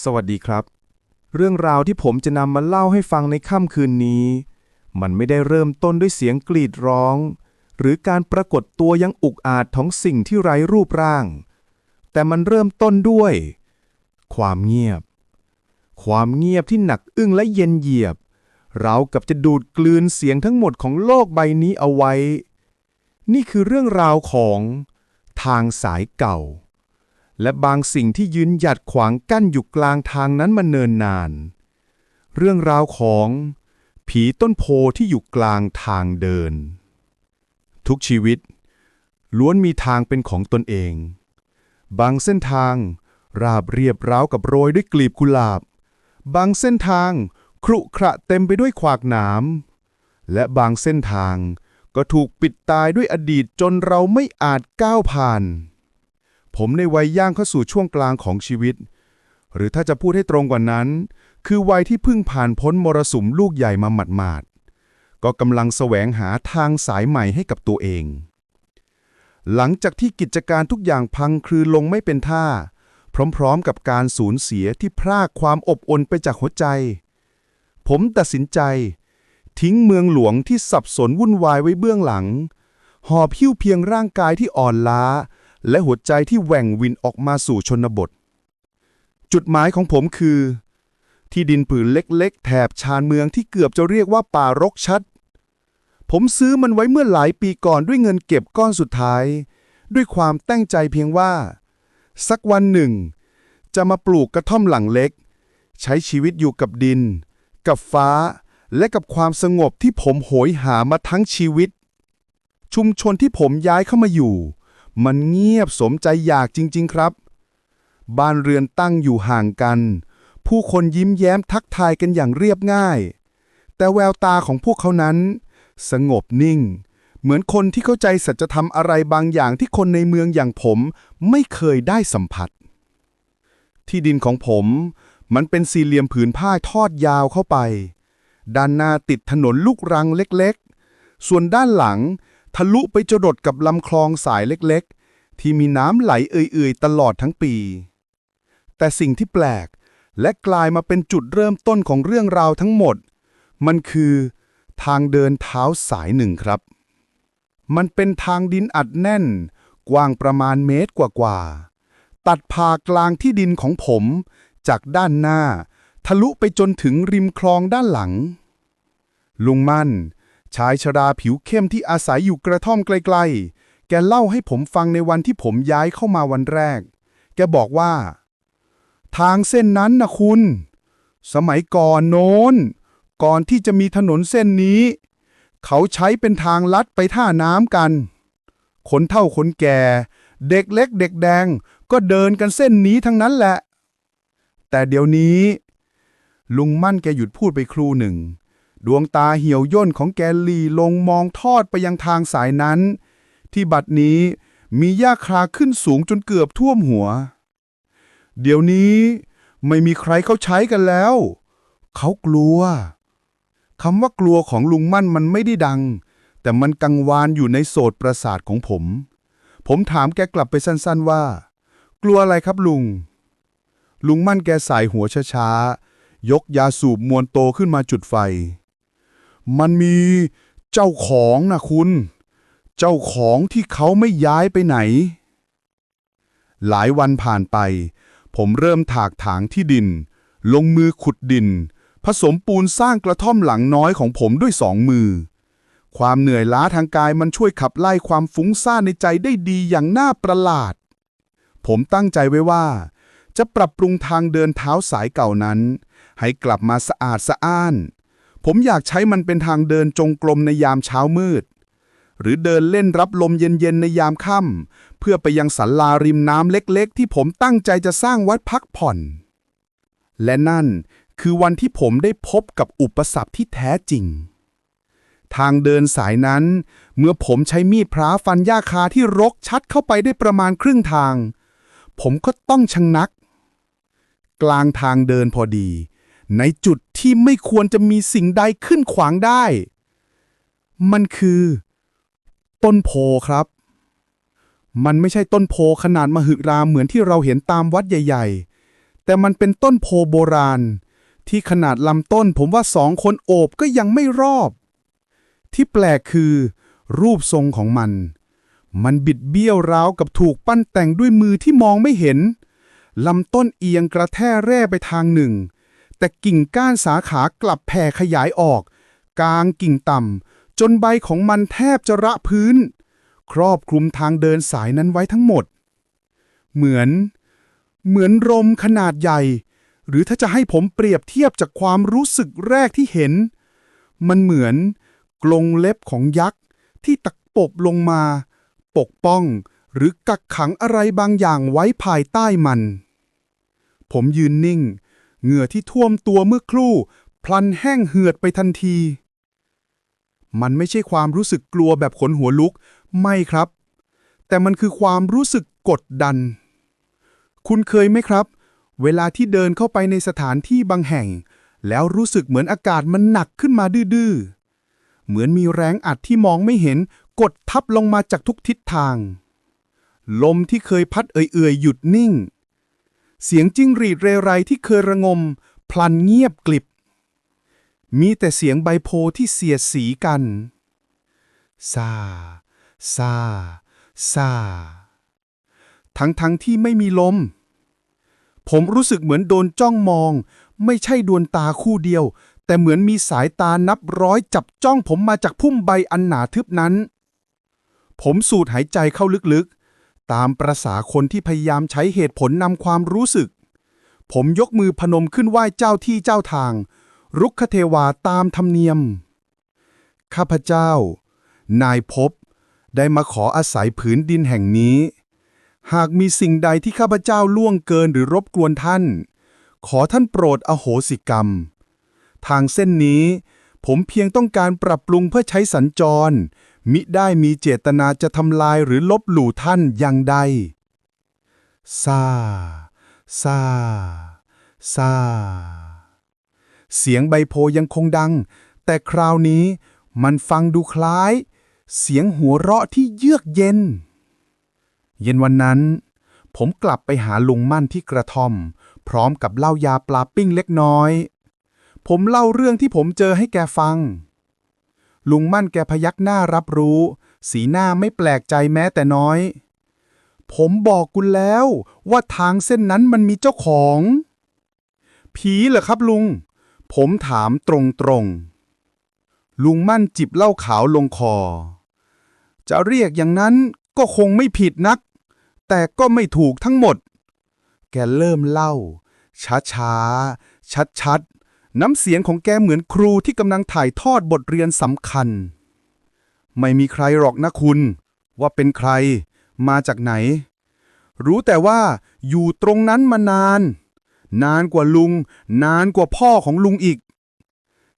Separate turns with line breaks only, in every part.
สวัสดีครับ เรื่องราวที่ผมจะนำมาเล่าให้ฟังในค่ำคืนนี้ มันไม่ได้เริ่มต้นด้วยเสียงกรีดร้อง หรือการปรากฏตัวยังอุกอาจของสิ่งที่ไร้รูปร่าง แต่มันเริ่มต้นด้วย ความเงียบ ความเงียบที่หนักอึ้งและเย็นเหยียบ เราวกับจะดูดกลืนเสียงทั้งหมดของโลกใบนี้เอาไว้ นี่คือเรื่องราวของทางสายเก่า และบางสิ่งที่ยืนหยัดขวางกั้นอยู่กลางทางนั้นมาเนินนาน เรื่องราวของ ผีต้นโพที่อยู่กลางทางเดิน ทุกชีวิต ล้วนมีทางเป็นของตนเอง บางเส้นทาง ราบเรียบร้าวกับโรยด้วยกลีบกุหลาบ บางเส้นทางครุขระเต็มไปด้วยขวากหนามและบางเส้นทางก็ถูกปิดตายด้วยอดีตจนเราไม่อาจก้าวผ่าน ผมในวัยย่างเข้าสู่ช่วงกลางของชีวิต หรือถ้าจะพูดให้ตรงกว่านั้น คือวัยที่เพิ่งผ่านพ้นมรสุมลูกใหญ่มาหมาดๆก็กำลังแสวงหาทางสายใหม่ให้กับตัวเอง หลังจากที่กิจการทุกอย่างพังคลือลงไม่เป็นท่า พร้อมๆกับการสูญเสียที่พรากความอบอุ่นไปจากหัวใจ ผมตัดสินใจ ทิ้งเมืองหลวงที่สับสนวุ่นวายไว้เบื้องหลัง หอบหิ้วเพียงร่างกายที่อ่อนล้า และหัวใจที่แหว่งวินออกมาสู่ชนบท จุดหมายของผมคือ ที่ดินผืนเล็กๆ แถบชานเมืองที่เกือบจะเรียกว่าป่ารกชัด ผมซื้อมันไว้เมื่อหลายปีก่อนด้วยเงินเก็บก้อนสุดท้าย ด้วยความตั้งใจเพียงว่า สักวันหนึ่ง จะมาปลูกกระท่อมหลังเล็ก ใช้ชีวิตอยู่กับดิน กับฟ้า และกับความสงบที่ผมโหยหามาทั้งชีวิตชุมชนที่ผมย้ายเข้ามาอยู่ มันเงียบสมใจอยากจริง ๆ ครับ บ้านเรือนตั้งอยู่ห่างกัน ผู้คนยิ้มแย้มทักทายกันอย่างเรียบง่าย แต่แววตาของพวกเขานั้น สงบนิ่ง เหมือนคนที่เข้าใจสัจธรรมอะไรบางอย่างที่คนในเมืองอย่างผมไม่เคยได้สัมผัส ที่ดินของผมมันเป็นสี่เหลี่ยมผืนผ้าทอดยาวเข้าไป ด้านหน้าติดถนนลูกรังเล็กๆ ส่วนด้านหลัง ทะลุไปจรดกับลำคลองสายเล็กๆ ที่มีน้ำไหลเอื่อยๆ ตลอดทั้งปี แต่สิ่งที่แปลกและกลายมาเป็นจุดเริ่มต้นของเรื่องราวทั้งหมด มันคือทางเดินเท้าสายหนึ่งครับ มันเป็นทางดินอัดแน่น กว้างประมาณเมตรกว่าๆ ตัดผ่ากลางที่ดินของผม จากด้านหน้า ทะลุไปจนถึงริมคลองด้านหลัง ลุงมั่น ชายชราผิวเข้มที่อาศัยอยู่กระท่อมไกลๆ แกเล่าให้ผมฟังในวันที่ผมย้ายเข้ามาวันแรก แกบอกว่า ทางเส้นนั้นนะคุณ สมัยก่อนโน้น ก่อนที่จะมีถนนเส้นนี้ เขาใช้เป็นทางลัดไปท่าน้ำกัน คนเฒ่าคนแก่ เด็กเล็กเด็กแดงก็เดินกันเส้นนี้ทั้งนั้นแหละ แต่เดี๋ยวนี้ ลุงมั่นแกหยุดพูดไปครู่หนึ่ง ดวงตาเหี่ยวย่นของแกหลีลงมองทอดไปยังทางสายนั้น ที่บัดนี้มีหญ้าคราขึ้นสูงจนเกือบท่วมหัว เดี๋ยวนี้ไม่มีใครเขาใช้กันแล้ว เขากลัวคำว่ากลัวของลุงมั่นมันไม่ได้ดัง แต่มันกังวานอยู่ในโสตประสาทของผม ผมถามแกกลับไปสั้นๆว่า กลัวอะไรครับลุง ลุงมั่นแกสายหัวช้าๆยกยาสูบมวนโตขึ้นมาจุดไฟ มันมีเจ้าของนะคุณ เจ้าของที่เขาไม่ย้ายไปไหน หลายวันผ่านไป ผมเริ่มถากถางที่ดิน ลงมือขุดดิน ผสมปูนสร้างกระท่อมหลังน้อยของผมด้วยสองมือ ความเหนื่อยล้าทางกายมันช่วยขับไล่ความฟุ้งซ่านในใจได้ดีอย่างน่าประหลาด ผมตั้งใจไว้ว่า จะปรับปรุงทางเดินเท้าสายเก่านั้น ให้กลับมาสะอาดสะอ้าน ผมอยากใช้มันเป็นทางเดินจงกรมในยามเช้ามืด หรือเดินเล่นรับลมเย็นๆในยามค่ำเพื่อไปยังสันลาริมน้ำเล็กๆ ที่ผมตั้งใจจะสร้างวัดพักผ่อน และนั่นคือวันที่ผมได้พบกับอุปสรรคที่แท้จริง ทางเดินสายนั้น เมื่อผมใช้มีดพร้าฟันหญ้าคาที่รกชัดเข้าไปได้ประมาณครึ่งทาง ผมก็ต้องชะงนัก กลางทางเดินพอดี ในจุดที่ไม่ควรจะมีสิ่งใดขึ้นขวางได้ มันคือ ต้นโพครับ มันไม่ใช่ต้นโพขนาดมหึราเหมือนที่เราเห็นตามวัดใหญ่ ๆ แต่มันเป็นต้นโพโบราณ ที่ขนาดลำต้นผมว่าสองคนโอบก็ยังไม่รอบ ที่แปลกคือ รูปทรงของมัน มันบิดเบี้ยวร้าวกับถูกปั้นแต่งด้วยมือที่มองไม่เห็นลำต้นเอียงกระแทกแร่ไปทางหนึ่ง แต่กิ่งก้านสาขากลับแผ่ขยายออก กลางกิ่งต่ำจนใบของมันแทบจะระพื้น ครอบคลุมทางเดินสายนั้นไว้ทั้งหมด เหมือน เหมือนรมขนาดใหญ่ หรือถ้าจะให้ผมเปรียบเทียบจากความรู้สึกแรกที่เห็น มันเหมือนกรงเล็บของยักษ์ที่ตะปบลงมา ปกป้อง หรือกักขังอะไรบางอย่างไว้ภายใต้มัน ผมยืนนิ่ง เหงื่อที่ท่วมตัวเมื่อครู่ พลันแห้งเหือดไปทันที มันไม่ใช่ความรู้สึกกลัวแบบขนหัวลุก ไม่ครับ แต่มันคือความรู้สึกกดดัน คุณเคยไหมครับ เวลาที่เดินเข้าไปในสถานที่บางแห่ง แล้วรู้สึกเหมือนอากาศมันหนักขึ้นมาดื้อๆ เหมือนมีแรงอัดที่มองไม่เห็นกดทับลงมาจากทุกทิศทาง ลมที่เคยพัดเอื่อยๆ หยุดนิ่ง เสียงจิ้งหรีดเรไรที่เคยระงม พลันเงียบกลิบ มีแต่เสียงใบโพที่เสียดสีกันซาซาซาทั้งทั้งที่ไม่มีลม ผมรู้สึกเหมือนโดนจ้องมอง ไม่ใช่ดวงตาคู่เดียว แต่เหมือนมีสายตานับร้อยจับจ้องผมมาจากพุ่มใบอันหนาทึบนั้น ผมสูดหายใจเข้าลึกๆ ตามประษาคนที่พยายามใช้เหตุผลนำความรู้สึก ผมยกมือพนมขึ้นไหว้เจ้าที่เจ้าทาง รุกขเทวาตามธรรมเนียม ข้าพเจ้า นายพบได้มาขออาศัยผืนดินแห่งนี้ หากมีสิ่งใดที่ข้าพเจ้าล่วงเกินหรือรบกวนท่าน ขอท่านโปรดอโหสิกรรม ทางเส้นนี้ ผมเพียงต้องการปรับปรุงเพื่อใช้สัญจร มิได้มีเจตนาจะทำลายหรือลบหลู่ท่านอย่างใดซาซาซาเสียงใบโพยังคงดัง แต่คราวนี้มันฟังดูคล้าย เสียงหัวเราะที่เยือกเย็น เย็นวันนั้น ผมกลับไปหาลุงมั่นที่กระท่อม พร้อมกับเหล้ายาปลาปิ้งเล็กน้อย ผมเล่าเรื่องที่ผมเจอให้แกฟัง ลุงมั่นแกพยักหน้ารับรู้ สีหน้าไม่แปลกใจแม้แต่น้อย ผมบอกคุณแล้วว่าทางเส้นนั้นมันมีเจ้าของ ผีเหรอครับลุง ผมถามตรงๆ ลุงมั่นจิบเหล้าขาวลงคอ จะเรียกอย่างนั้นก็คงไม่ผิดนัก แต่ก็ไม่ถูกทั้งหมด แกเริ่มเล่า ช้าๆ ชัดๆ น้ำเสียงของแกเหมือนครูที่กำลังถ่ายทอดบทเรียนสำคัญ ไม่มีใครหรอกนะคุณ ว่าเป็นใคร มาจากไหน รู้แต่ว่าอยู่ตรงนั้นมานาน นานกว่าลุง นานกว่าพ่อของลุงอีก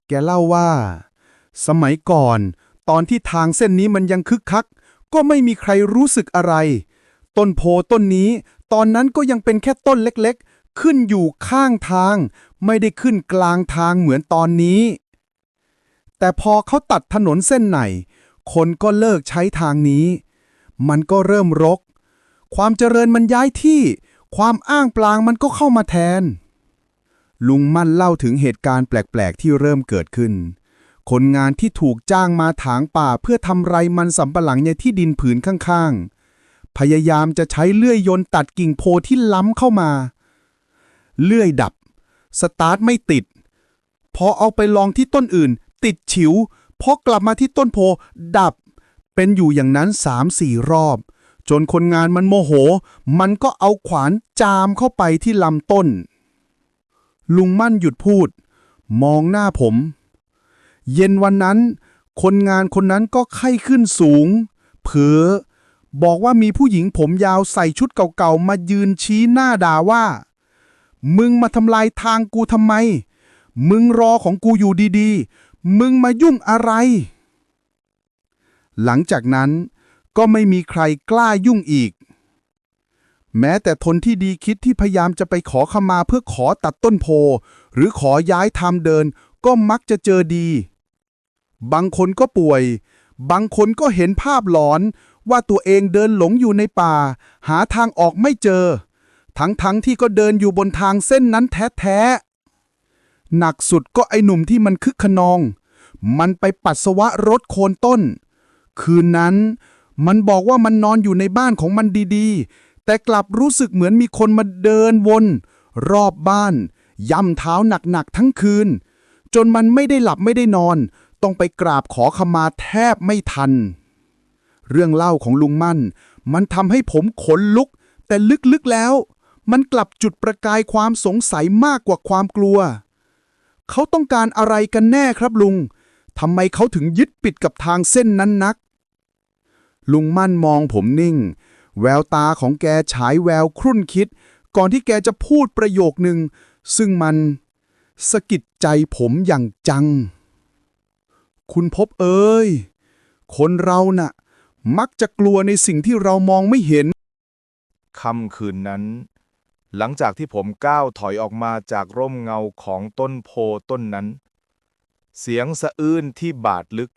แกเล่าว่า สมัยก่อน ตอนที่ทางเส้นนี้มันยังคึกคัก ก็ไม่มีใครรู้สึกอะไร ต้นโพต้นนี้ ตอนนั้นก็ยังเป็นแค่ต้นเล็กๆ ขึ้นอยู่ข้างทาง ไม่ได้ขึ้นกลางทางเหมือนตอนนี้ แต่พอเขาตัดถนนเส้นไหน คนก็เลิกใช้ทางนี้ มันก็เริ่มรก ความเจริญมันย้ายที่ ความอ้างปลางมันก็เข้ามาแทน ลุงมั่นเล่าถึงเหตุการณ์แปลก ๆ ที่เริ่มเกิดขึ้น คนงานที่ถูกจ้างมาถางป่าเพื่อทำไรมันสำปะหลังในที่ดินผืนข้าง ๆ พยายามจะใช้เลื่อยยนตัดกิ่งโพที่ล้ำเข้ามา เลื่อยดับ สตาร์ทไม่ติด พอเอาไปลองที่ต้นอื่น ติดฉิว พอกลับมาที่ต้นโพดับ เป็นอยู่อย่างนั้นสามสี่รอบ จนคนงานมันโมโห มันก็เอาขวานจามเข้าไปที่ลำต้น ลุงมั่นหยุดพูด มองหน้าผม เย็นวันนั้น คนงานคนนั้นก็ไข้ขึ้นสูง เผลอบอกว่ามีผู้หญิงผมยาวใส่ชุดเก่าๆ มายืนชี้หน้าด่าว่า มึงมาทำลายทางกูทำไม มึงรอของกูอยู่ดีๆ มึงมายุ่งอะไร หลังจากนั้นก็ไม่มีใครกล้ายุ่งอีก แม้แต่ทนที่ดีคิดที่พยายามจะไปขอขมาเพื่อขอตัดต้นโพ หรือขอย้ายทางเดินก็มักจะเจอดี บางคนก็ป่วย บางคนก็เห็นภาพหลอนว่าตัวเองเดินหลงอยู่ในป่า หาทางออกไม่เจอ ทั้งๆทที่ก็เดินอยู่บนทางเส้นนั้นแท้ๆ หนักสุดก็ไอหนุ่มที่มันคึกขนอง มันไปปัสสาวะรถโคนต้น คืนนั้นมันบอกว่ามันนอนอยู่ในบ้านของมันดีๆ แต่กลับรู้สึกเหมือนมีคนมาเดินวน รอบบ้าน ย่ำเท้าหนักๆทั้งคืน จนมันไม่ได้หลับไม่ได้นอน ต้องไปกราบขอขมาแทบไม่ทัน เรื่องเล่าของลุงมั่น มันทำให้ผมขนลุก แต่ลึกๆแล้ว มันกลับจุดประกายความสงสัยมากกว่าความกลัว เขาต้องการอะไรกันแน่ครับลุงทำไมเขาถึงยึดปิดกับทางเส้นนั้นนัก ลุงมั่นมองผมนิ่ง แววตาของแกฉายแววครุ่นคิด ก่อนที่แกจะพูดประโยคหนึ่ง ซึ่งมันสะกิดใจผมอย่างจัง คุณพบเอ้ย คนเราน่ะ มักจะกลัวในสิ่งที่เรามองไม่เห็น
ค่ำคืนนั้น หลังจากที่ผมก้าวถอยออกมาจากร่มเงาของต้นโพต้นนั้น เสียงสะอื้นที่บาดลึก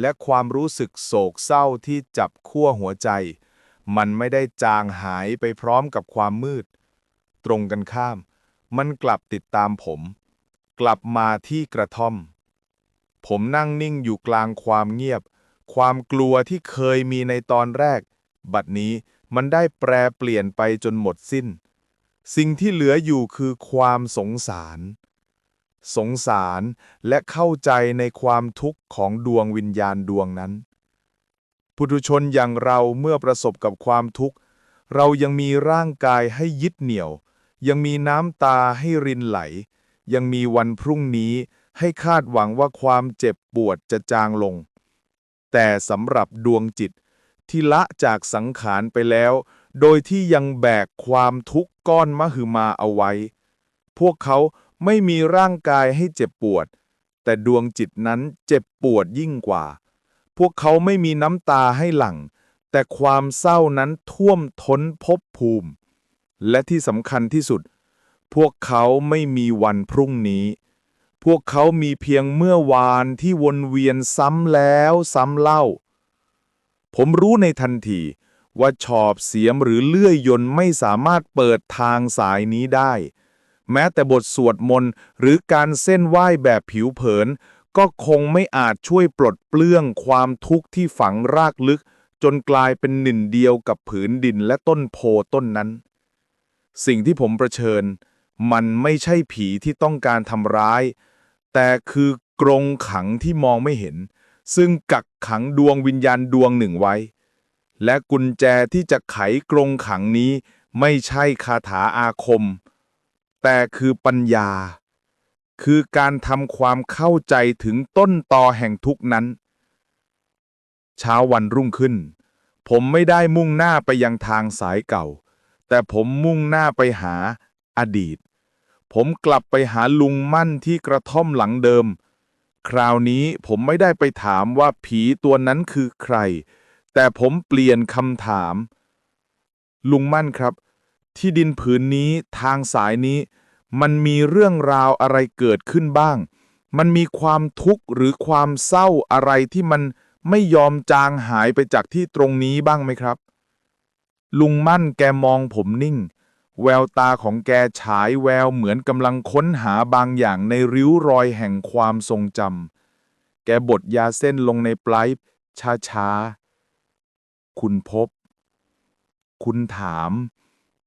และความรู้สึกโศกเศร้าที่จับขั้วหัวใจ มันไม่ได้จางหายไปพร้อมกับความมืด ตรงกันข้าม มันกลับติดตามผม กลับมาที่กระท่อม ผมนั่งนิ่งอยู่กลางความเงียบ ความกลัวที่เคยมีในตอนแรก บัดนี้มันได้แปรเปลี่ยนไปจนหมดสิ้น สิ่งที่เหลืออยู่คือความสงสาร สงสารและเข้าใจในความทุกข์ของดวงวิญญาณดวงนั้นปุถุชนอย่างเราเมื่อประสบกับความทุกข์ เรายังมีร่างกายให้ยึดเหนี่ยว ยังมีน้ำตาให้รินไหล ยังมีวันพรุ่งนี้ให้คาดหวังว่าความเจ็บปวดจะจางลง แต่สำหรับดวงจิตที่ละจากสังขารไปแล้ว โดยที่ยังแบกความทุกข์ ก้อนมหึมาเอาไว้ พวกเขาไม่มีร่างกายให้เจ็บปวด แต่ดวงจิตนั้นเจ็บปวดยิ่งกว่า พวกเขาไม่มีน้ำตาให้หลั่ง แต่ความเศร้านั้นท่วมท้นภพภูมิ และที่สำคัญที่สุด พวกเขาไม่มีวันพรุ่งนี้ พวกเขามีเพียงเมื่อวานที่วนเวียนซ้ำแล้วซ้ำเล่า ผมรู้ในทันที ว่าชอบเสียมหรือเลื่อยยนต์ไม่สามารถเปิดทางสายนี้ได้ แม้แต่บทสวดมนต์หรือการเส้นไหว้แบบผิวเผิน ก็คงไม่อาจช่วยปลดเปลื้องความทุกข์ที่ฝังรากลึก จนกลายเป็นหนึ่งเดียวกับผืนดินและต้นโพต้นนั้น สิ่งที่ผมประเชิญ มันไม่ใช่ผีที่ต้องการทำร้าย แต่คือกรงขังที่มองไม่เห็น ซึ่งกักขังดวงวิญญาณดวงหนึ่งไว้ และกุญแจที่จะไขกรงขังนี้ ไม่ใช่คาถาอาคม แต่คือปัญญา คือการทำความเข้าใจถึงต้นตอแห่งทุกนั้น เช้าวันรุ่งขึ้น ผมไม่ได้มุ่งหน้าไปยังทางสายเก่า แต่ผมมุ่งหน้าไปหาอดีต ผมกลับไปหาลุงมั่นที่กระท่อมหลังเดิม คราวนี้ผมไม่ได้ไปถามว่าผีตัวนั้นคือใคร แต่ผมเปลี่ยนคำถาม ลุงมั่นครับ ที่ดินผืนนี้ทางสายนี้ มันมีเรื่องราวอะไรเกิดขึ้นบ้าง มันมีความทุกข์หรือความเศร้าอะไรที่มันไม่ยอมจางหายไปจากที่ตรงนี้บ้างไหมครับ ลุงมั่นแกมองผมนิ่ง แววตาของแกฉายแววเหมือนกำลังค้นหาบางอย่างในริ้วรอยแห่งความทรงจำแกบดยาเส้นลงในปลายช้าๆ คุณพบ คุณถาม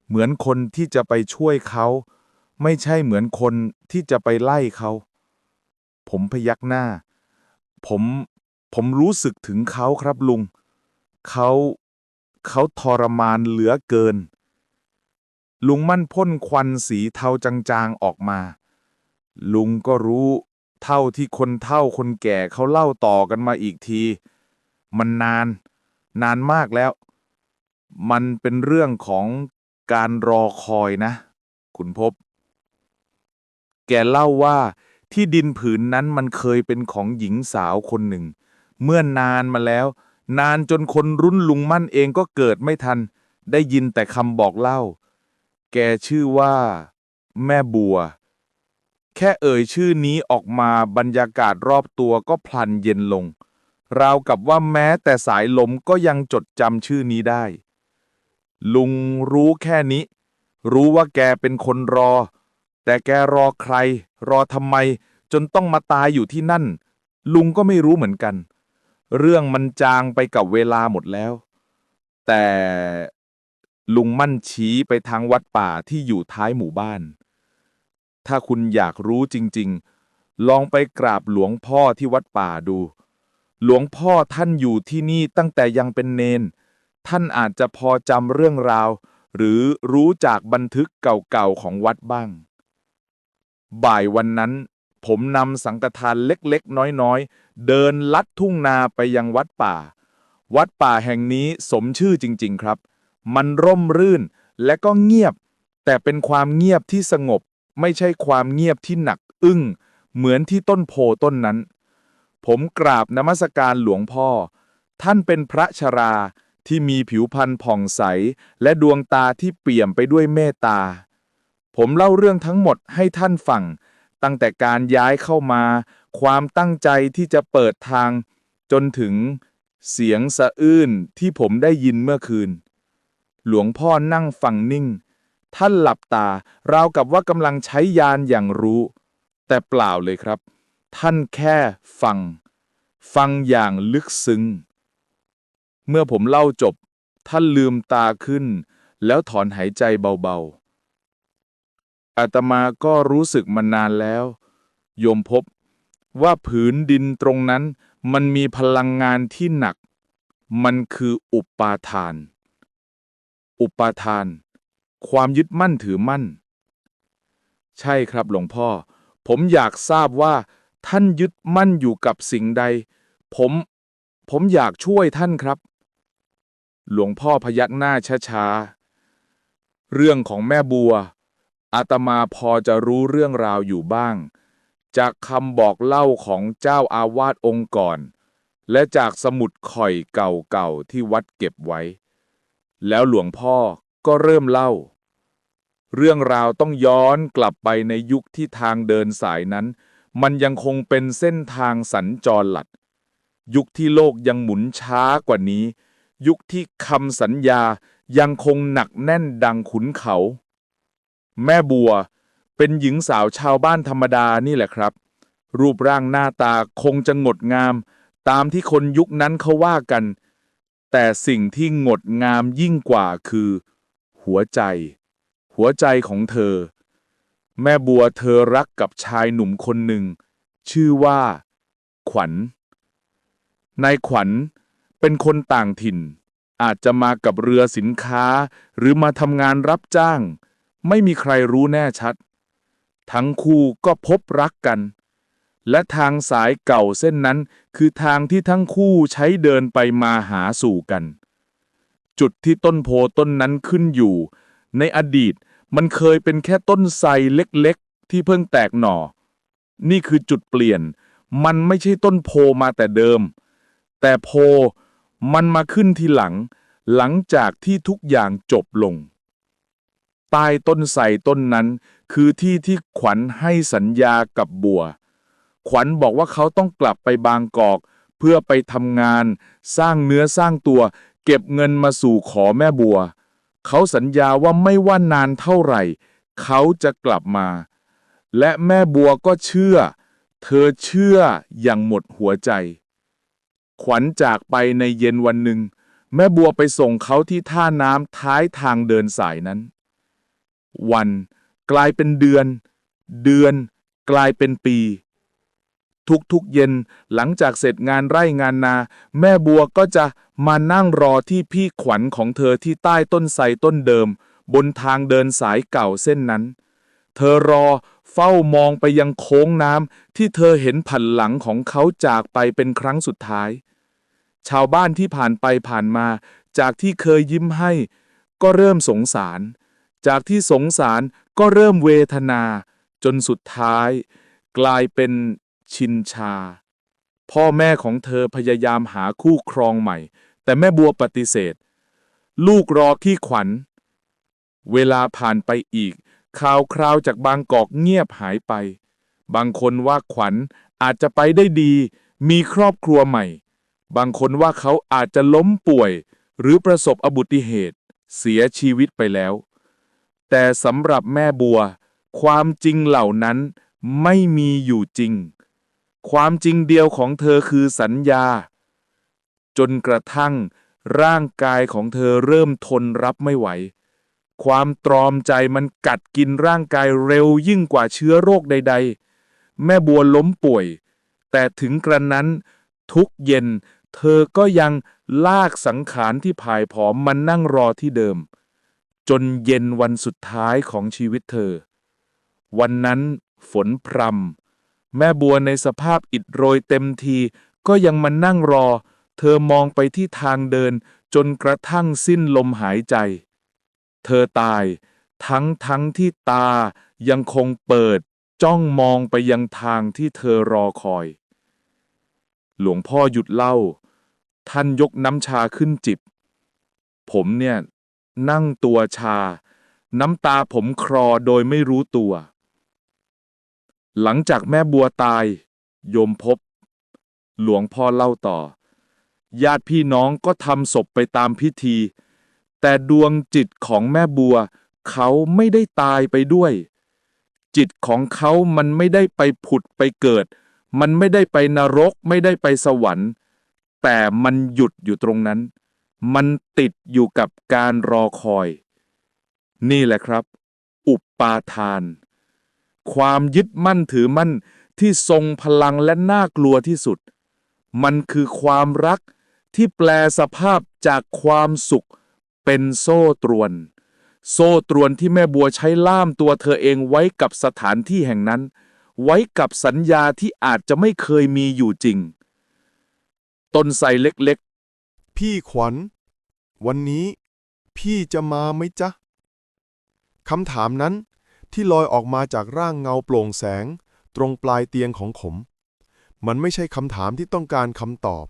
เหมือนคนที่จะไปช่วยเขา ไม่ใช่เหมือนคนที่จะไปไล่เขา ผมพยักหน้า ผม ผมรู้สึกถึงเขาครับลุง เขา เขาทรมานเหลือเกิน ลุงมั่นพ่นควันสีเทาจางๆออกมา ลุงก็รู้เท่าที่คนเท่าคนแก่เขาเล่าต่อกันมาอีกที มันนาน นานมากแล้ว มันเป็นเรื่องของการรอคอยนะคุณพบ แกเล่าว่าที่ดินผืนนั้นมันเคยเป็นของหญิงสาวคนหนึ่ง เมื่อนานมาแล้ว นานจนคนรุ่นลุงมั่นเองก็เกิดไม่ทัน ได้ยินแต่คำบอกเล่า แกชื่อว่า แม่บัว แค่เอ่ยชื่อนี้ออกมาบรรยากาศรอบตัวก็พลันเย็นลง ราวกับว่าแม้แต่สายลมก็ยังจดจำชื่อนี้ได้ ลุงรู้แค่นี้ รู้ว่าแกเป็นคนรอ แต่แกรอใคร รอทำไม จนต้องมาตายอยู่ที่นั่น ลุงก็ไม่รู้เหมือนกัน เรื่องมันจางไปกับเวลาหมดแล้ว แต่ลุงมั่นชี้ไปทางวัดป่าที่อยู่ท้ายหมู่บ้าน ถ้าคุณอยากรู้จริง ๆ ลองไปกราบหลวงพ่อที่วัดป่าดู หลวงพ่อท่านอยู่ที่นี่ตั้งแต่ยังเป็นเนน ท่านอาจจะพอจำเรื่องราว หรือรู้จากบันทึกเก่าๆของวัดบ้าง บ่ายวันนั้น ผมนำสังฆทานเล็กๆ น้อยๆ เดินลัดทุ่งนาไปยังวัดป่า วัดป่าแห่งนี้สมชื่อจริง ๆ ครับ มันร่มรื่นและก็เงียบ แต่เป็นความเงียบที่สงบ ไม่ใช่ความเงียบที่หนัก อึ้ง เหมือนที่ต้นโพต้นนั้น ผมกราบนมัสการหลวงพ่อ ท่านเป็นพระชราที่มีผิวพรรณผ่องใส และดวงตาที่เปี่ยมไปด้วยเมตตา ผมเล่าเรื่องทั้งหมดให้ท่านฟัง ตั้งแต่การย้ายเข้ามา ความตั้งใจที่จะเปิดทาง จนถึงเสียงสะอื้นที่ผมได้ยินเมื่อคืน หลวงพ่อนั่งฟังนิ่ง ท่านหลับตาราวกับว่ากำลังใช้ยานอย่างรู้ แต่เปล่าเลยครับ ท่านแค่ฟัง ฟังอย่างลึกซึ้ง เมื่อผมเล่าจบ ท่านลืมตาขึ้น แล้วถอนหายใจเบาๆ อาตมาก็รู้สึกมานานแล้ว โยมพบว่าผืนดินตรงนั้น มันมีพลังงานที่หนัก มันคืออุปาทาน อุปาทาน ความยึดมั่นถือมั่น ใช่ครับหลวงพ่อ ผมอยากทราบว่า ท่านยึดมั่นอยู่กับสิ่งใด ผม ผมอยากช่วยท่านครับ หลวงพ่อพยักหน้าช้าๆ เรื่องของแม่บัว อาตมาพอจะรู้เรื่องราวอยู่บ้าง จากคำบอกเล่าของเจ้าอาวาสองค์ก่อน และจากสมุดข่อยเก่าๆที่วัดเก็บไว้ แล้วหลวงพ่อก็เริ่มเล่าเรื่องราวต้องย้อนกลับไปในยุคที่ทางเดินสายนั้น มันยังคงเป็นเส้นทางสัญจรหลัดยุคที่โลกยังหมุนช้ากว่านี้ ยุคที่คำสัญญายังคงหนักแน่นดังขุนเขา แม่บัวเป็นหญิงสาวชาวบ้านธรรมดานี่แหละครับ รูปร่างหน้าตาคงจะงดงาม ตามที่คนยุคนั้นเขาว่ากัน แต่สิ่งที่งดงามยิ่งกว่าคือ หัวใจ หัวใจของเธอ แม่บัวเธอรักกับชายหนุ่มคนหนึ่ง ชื่อว่า ขวัญนายขวัญเป็นคนต่างถิ่น อาจจะมากับเรือสินค้า หรือมาทำงานรับจ้าง ไม่มีใครรู้แน่ชัด ทั้งคู่ก็พบรักกัน และทางสายเก่าเส้นนั้นคือทางที่ทั้งคู่ใช้เดินไปมาหาสู่กัน จุดที่ต้นโพต้นนั้นขึ้นอยู่ ในอดีต มันเคยเป็นแค่ต้นไทรเล็กๆ ที่เพิ่งแตกหน่อ นี่คือจุดเปลี่ยน มันไม่ใช่ต้นโพมาแต่เดิม แต่โพมันมาขึ้นทีหลัง หลังจากที่ทุกอย่างจบลง ใต้ต้นไทรต้นนั้นคือที่ที่ขวัญให้สัญญากับบัว ขวัญบอกว่าเขาต้องกลับไปบางกอก เพื่อไปทำงาน สร้างเนื้อสร้างตัว เก็บเงินมาสู่ขอแม่บัว เขาสัญญาว่าไม่ว่านานเท่าไหร่ เขาจะกลับมา และแม่บัวก็เชื่อ เธอเชื่ออย่างหมดหัวใจ ขวัญจากไปในเย็นวันหนึ่ง แม่บัวไปส่งเขาที่ท่าน้ำท้ายทางเดินสายนั้น วันกลายเป็นเดือน เดือน กลายเป็นปี ทุกๆเย็น หลังจากเสร็จงานไร่งานนา แม่บัวก็จะมานั่งรอที่พี่ขวัญของเธอที่ใต้ต้นไทรต้นเดิม บนทางเดินสายเก่าเส้นนั้น เธอรอเฝ้ามองไปยังโค้งน้ำที่เธอเห็นผันหลังของเขาจากไปเป็นครั้งสุดท้าย ชาวบ้านที่ผ่านไปผ่านมา จากที่เคยยิ้มให้ ก็เริ่มสงสาร จากที่สงสารก็เริ่มเวทนา จนสุดท้าย กลายเป็น ชินชา พ่อแม่ของเธอพยายามหาคู่ครองใหม่ แต่แม่บัวปฏิเสธ ลูกรอขี้ขวัญ เวลาผ่านไปอีก ข่าวคราวจากบางกอกเงียบหายไป บางคนว่าขวัญอาจจะไปได้ดี มีครอบครัวใหม่ บางคนว่าเขาอาจจะล้มป่วย หรือประสบอุบัติเหตุ เสียชีวิตไปแล้ว แต่สำหรับแม่บัว ความจริงเหล่านั้นไม่มีอยู่จริง ความจริงเดียวของเธอคือสัญญา จนกระทั่ง ร่างกายของเธอเริ่มทนรับไม่ไหว ความตรอมใจมันกัดกินร่างกายเร็วยิ่งกว่าเชื้อโรคใด ๆ แม่บัวล้มป่วย แต่ถึงกระนั้น ทุกเย็น เธอก็ยังลากสังขารที่ผายผอมมันนั่งรอที่เดิม จนเย็นวันสุดท้ายของชีวิตเธอ วันนั้นฝนพรำ แม่บัวในสภาพอิดโรยเต็มที ก็ยังมานั่งรอ เธอมองไปที่ทางเดิน จนกระทั่งสิ้นลมหายใจ เธอตาย ทั้งทั้งที่ตายังคงเปิด จ้องมองไปยังทางที่เธอรอคอย หลวงพ่อหยุดเล่า ท่านยกน้ำชาขึ้นจิบ ผมเนี่ย นั่งตัวชา น้ำตาผมคลอโดยไม่รู้ตัว หลังจากแม่บัวตาย โยมพบ หลวงพ่อเล่าต่อ ญาติพี่น้องก็ทำศพไปตามพิธี แต่ดวงจิตของแม่บัว เขาไม่ได้ตายไปด้วย จิตของเขามันไม่ได้ไปผุดไปเกิด มันไม่ได้ไปนรก ไม่ได้ไปสวรรค์ แต่มันหยุดอยู่ตรงนั้น มันติดอยู่กับการรอคอย นี่แหละครับ อุปปาทาน ความยึดมั่นถือมั่นที่ทรงพลังและน่ากลัวที่สุด มันคือความรักที่แปลสภาพจากความสุขเป็นโซ่ตรวน โซ่ตรวนที่แม่บัวใช้ล่ามตัวเธอเองไว้กับสถานที่แห่งนั้น ไว้กับสัญญาที่อาจจะไม่เคยมีอยู่จริง ต้นไทรเล็กๆ
พี่ขวัญ วันนี้พี่จะมาไหมจ๊ะคำถามนั้น ที่ลอยออกมาจากร่างเงาโปร่งแสง ตรงปลายเตียงของผม มันไม่ใช่คำถามที่ต้องการคำตอบ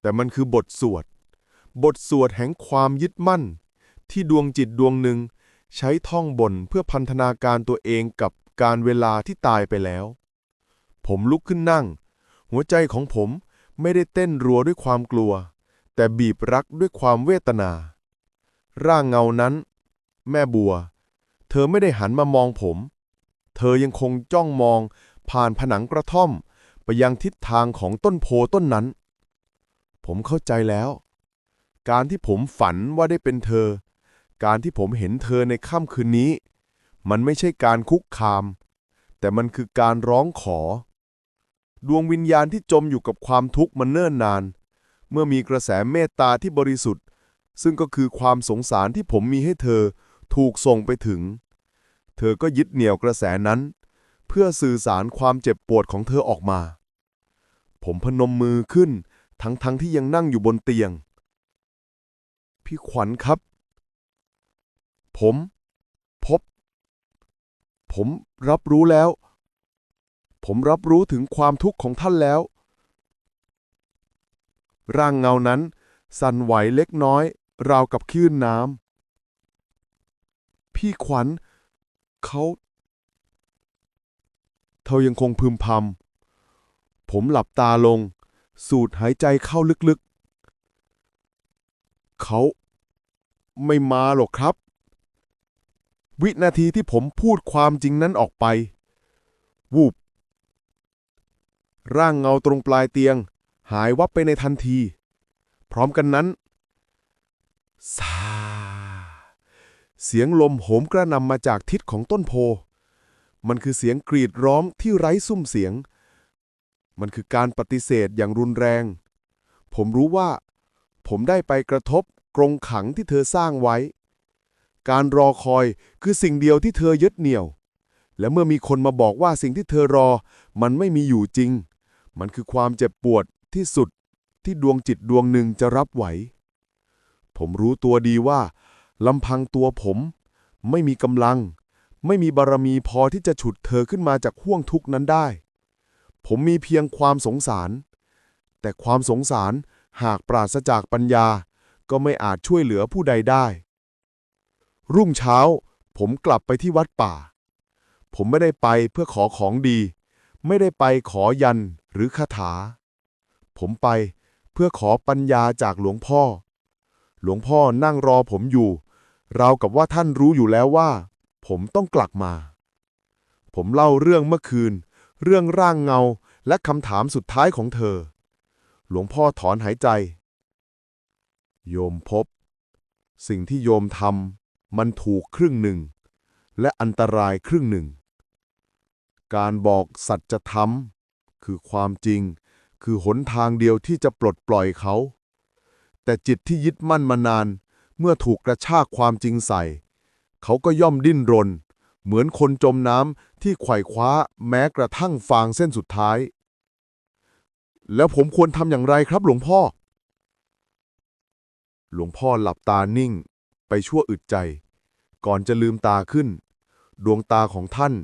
แต่มันคือบทสวด บทสวดแห่งความยึดมั่น ที่ดวงจิตดวงหนึ่ง ใช้ท่องบนเพื่อพันธนาการตัวเองกับการเวลาที่ตายไปแล้ว ผมลุกขึ้นนั่ง หัวใจของผมไม่ได้เต้นรัวด้วยความกลัว แต่บีบรักด้วยความเวทนา ร่างเงานั้น แม่บัว เธอไม่ได้หันมามองผม เธอยังคงจ้องมอง ผ่านผนังกระท่อม ไปยังทิศทางของต้นโพต้นนั้น ผมเข้าใจแล้ว การที่ผมฝันว่าได้เป็นเธอ การที่ผมเห็นเธอในค่ำคืนนี้ มันไม่ใช่การคุกคาม แต่มันคือการร้องขอ ดวงวิญญาณที่จมอยู่กับความทุกข์มาเนิ่นนาน เมื่อมีกระแสเมตตาที่บริสุทธิ์ ซึ่งก็คือความสงสารที่ผมมีให้เธอ ถูกส่งไปถึง เธอก็ยึดเหนี่ยวกระแสนั้น เพื่อสื่อสารความเจ็บปวดของเธอออกมา ผมพนมมือขึ้น ทั้งๆทที่ยังนั่งอยู่บนเตียง พี่ขวัญครับ ผม พบ ผมรับรู้แล้ว ผมรับรู้ถึงความทุกข์ของท่านแล้ว ร่างเงานั้น สั่นไหวเล็กน้อย ราวกับคลื่นน้ำ พี่ขวัญเขาเธอยังคงพึมพำ ผมหลับตาลง สูดหายใจเข้าลึกๆ เขาไม่มาหรอกครับ วินาทีที่ผมพูดความจริงนั้นออกไป วูบ ร่างเงาตรงปลายเตียง หายวับไปในทันที พร้อมกันนั้นซา เสียงลมโหมกระนำมาจากทิศของต้นโพ มันคือเสียงกรีดร้องที่ไร้ซุ้มเสียง มันคือการปฏิเสธอย่างรุนแรง ผมรู้ว่า ผมได้ไปกระทบกรงขังที่เธอสร้างไว้ การรอคอยคือสิ่งเดียวที่เธอยึดเหนี่ยว และเมื่อมีคนมาบอกว่าสิ่งที่เธอรอ มันไม่มีอยู่จริง มันคือความเจ็บปวดที่สุดที่ดวงจิตดวงหนึ่งจะรับไหว ผมรู้ตัวดีว่า ลำพังตัวผม ไม่มีกำลัง ไม่มีบารมีพอที่จะฉุดเธอขึ้นมาจากห่วงทุกนั้นได้ ผมมีเพียงความสงสาร แต่ความสงสารหากปราศจากปัญญา ก็ไม่อาจช่วยเหลือผู้ใดได้ รุ่งเช้า ผมกลับไปที่วัดป่า ผมไม่ได้ไปเพื่อขอของดี ไม่ได้ไปขอยันหรือคาถา ผมไปเพื่อขอปัญญาจากหลวงพ่อ หลวงพ่อนั่งรอผมอยู่ ราวกับว่าท่านรู้อยู่แล้วว่า ผมต้องกลับมา ผมเล่าเรื่องเมื่อคืน เรื่องร่างเงาและคำถามสุดท้ายของเธอ หลวงพ่อถอนหายใจ โยมพบ สิ่งที่โยมทำมันถูกครึ่งหนึ่ง และอันตรายครึ่งหนึ่ง การบอกสัจธรรม คือความจริง คือหนทางเดียวที่จะปลดปล่อยเขา แต่จิตที่ยึดมั่นมานาน เมื่อถูกกระชากความจริงใส่ เขาก็ย่อมดิ้นรน เหมือนคนจมน้ำที่ไขว่คว้าแม้กระทั่งฟางเส้นสุดท้าย แล้วผมควรทำอย่างไรครับหลวงพ่อ หลวงพ่อหลับตานิ่ง ไปชั่วอึดใจ ก่อนจะลืมตาขึ้น ดวงตาของท่าน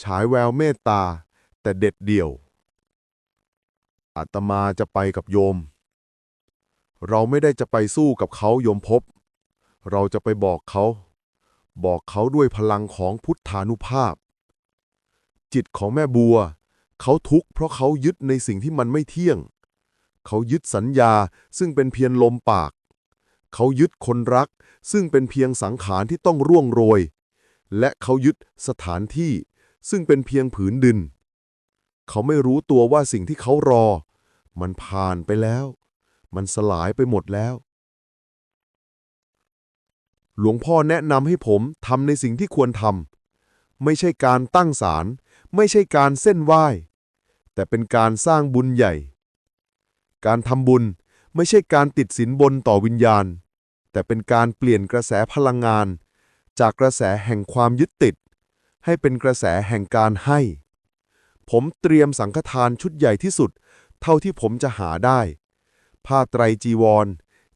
ฉายแววเมตตา แต่เด็ดเดี่ยวอาตมาจะไปกับโยม เราไม่ได้จะไปสู้กับเขาโยมพบ เราจะไปบอกเขา บอกเขาด้วยพลังของพุทธานุภาพ จิตของแม่บัว เขาทุกข์เพราะเขายึดในสิ่งที่มันไม่เที่ยง เขายึดสัญญาซึ่งเป็นเพียงลมปาก เขายึดคนรักซึ่งเป็นเพียงสังขารที่ต้องร่วงโรย และเขายึดสถานที่ซึ่งเป็นเพียงผืนดิน เขาไม่รู้ตัวว่าสิ่งที่เขารอ มันผ่านไปแล้ว มันสลายไปหมดแล้ว หลวงพ่อแนะนำให้ผมทำในสิ่งที่ควรทำไม่ใช่การตั้งศาลไม่ใช่การเส้นไหว้ แต่เป็นการสร้างบุญใหญ่ การทำบุญไม่ใช่การติดสินบนต่อวิญญาณ แต่เป็นการเปลี่ยนกระแสพลังงาน จากกระแสแห่งความยึดติด ให้เป็นกระแสแห่งการให้ ผมเตรียมสังฆทานชุดใหญ่ที่สุด เท่าที่ผมจะหาได้ ผ้าไตรจีวร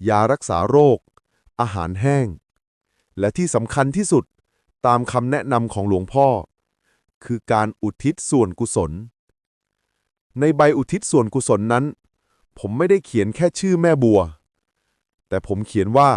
ยารักษาโรค อาหารแห้ง และที่สำคัญที่สุดตามคำแนะนำของหลวงพ่อ คือการอุทิศส่วนกุศล ในใบอุทิศส่วนกุศลนั้น ผมไม่ได้เขียนแค่ชื่อแม่บัว แต่ผมเขียนว่า